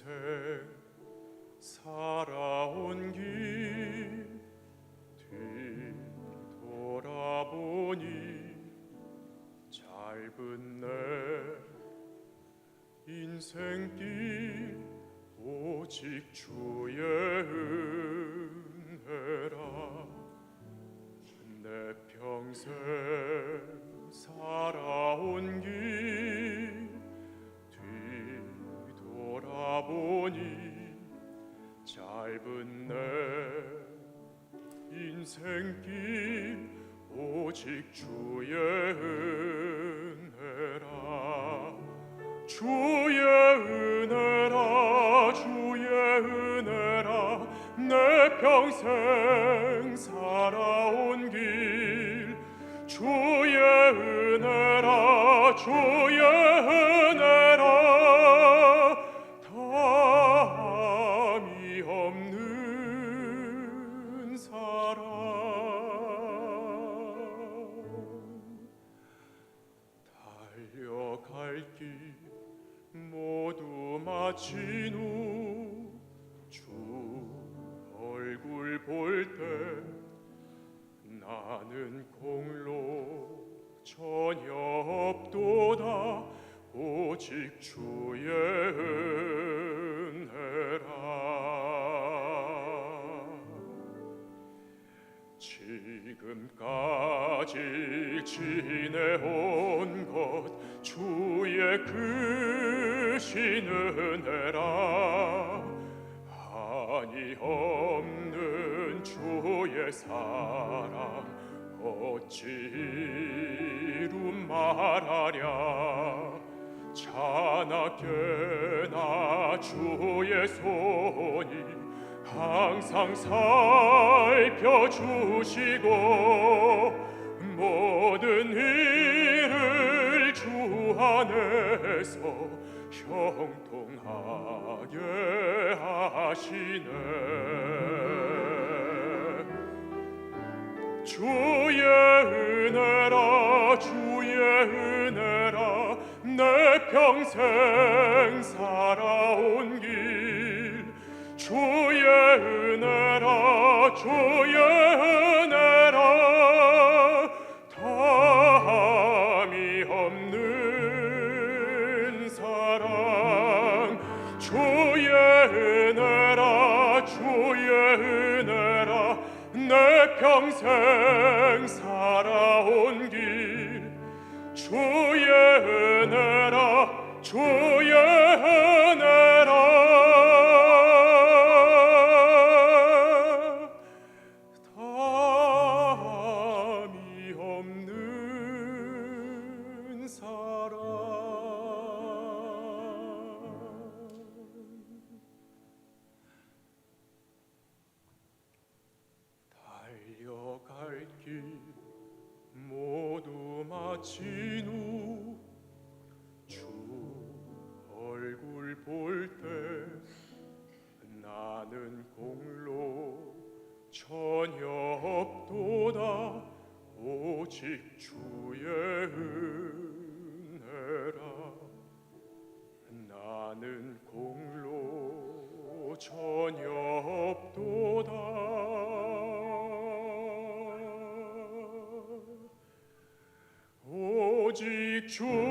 평생 살아온 길 뒤돌아보니 짧은 내 인생길 오직 주의 은 오직 주의 은혜라. 주의 은혜라 주의 은혜라. 내 평생 살아온 길 주의 은혜라 주의 은혜 달려갈 길 모두 마친 후 주 얼굴 볼 때 나는 공로 전혀 없도다. 오직 주의 은혜라. 지금까지 지내온 것 주의 크신 은혜라. 한이 없는 주의 사랑 어찌 이루 말하랴? 자나 깨나 주의 손이 항상 살펴주시고 모든 일을 주 안에서 형통하게 하시네. 주의 은혜라 주의 은혜라 내 평생 살아온 길. 주의 은혜라 주의 은혜 평생 살아온 길. 주의 은혜라 주의 모두 마친 후 주 얼굴 볼 때 나는 공로 전혀 없도다 오직 주의 은혜라. 나는 공로 전혀 없도다 오직 주의